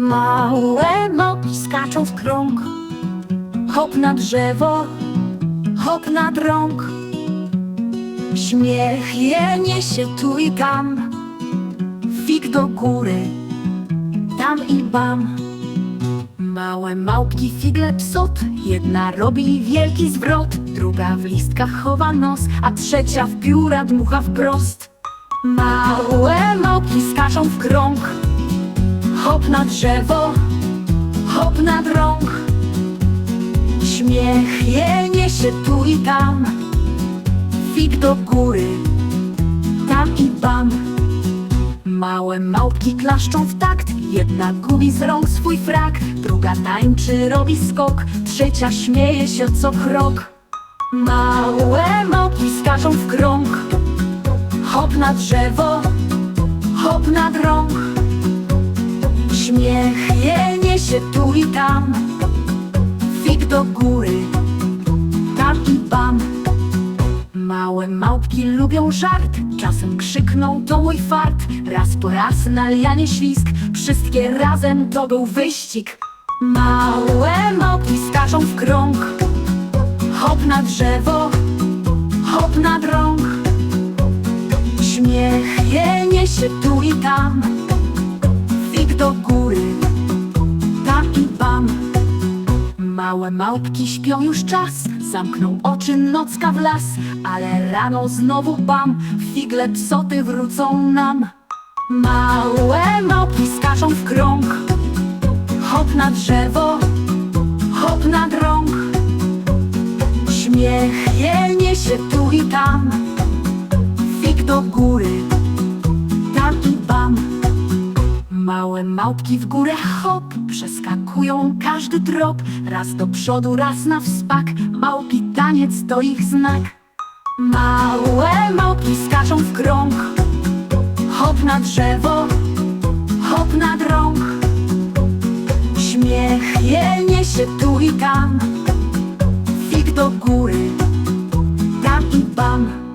Małe małpki skaczą w krąg. Hop na drzewo, hop na drąg Śmiech je niesie tu i tam. Fig do góry, tam i bam. Małe małpki figle psot. Jedna robi wielki zwrot. Druga w listkach chowa nos A trzecia w pióra dmucha wprost. Małe małpki skaczą w krąg Hop na drzewo, hop na drąg Śmiech je niesie tu i tam. Fig do góry, tam i bam. Małe małpki klaszczą w takt. Jedna gubi z rąk swój frak. Druga tańczy, robi skok. Trzecia śmieje się co krok. Małe małpki skaczą w krąg. Hop na drzewo, hop na drąg Śmiech je niesie tu i tam. Fig do góry, tam i bam. Małe małpki lubią żart Czasem krzykną to mój fart. Raz po raz na lianie ślisk Wszystkie razem to był wyścig. Małe małpki skaczą w krąg Hop na drzewo, hop na drąg Śmiech je niesie tu i tam Fig do góry, tam i bam Małe małpki śpią już czas Zamkną oczy nocka w las Ale rano znowu bam Figle psoty wrócą nam. Małe małpki skaczą w krąg Hop na drzewo Hop na drąg Śmiech je niesie tu i tam Fig do góry Małe małpki w górę hop, przeskakują każdy trop Raz do przodu, raz na wspak, małpi taniec to ich znak. Małe małpki skaczą w krąg Hop na drzewo, hop na drąg Śmiech je niesie tu i tam Fig do góry, tam i bam.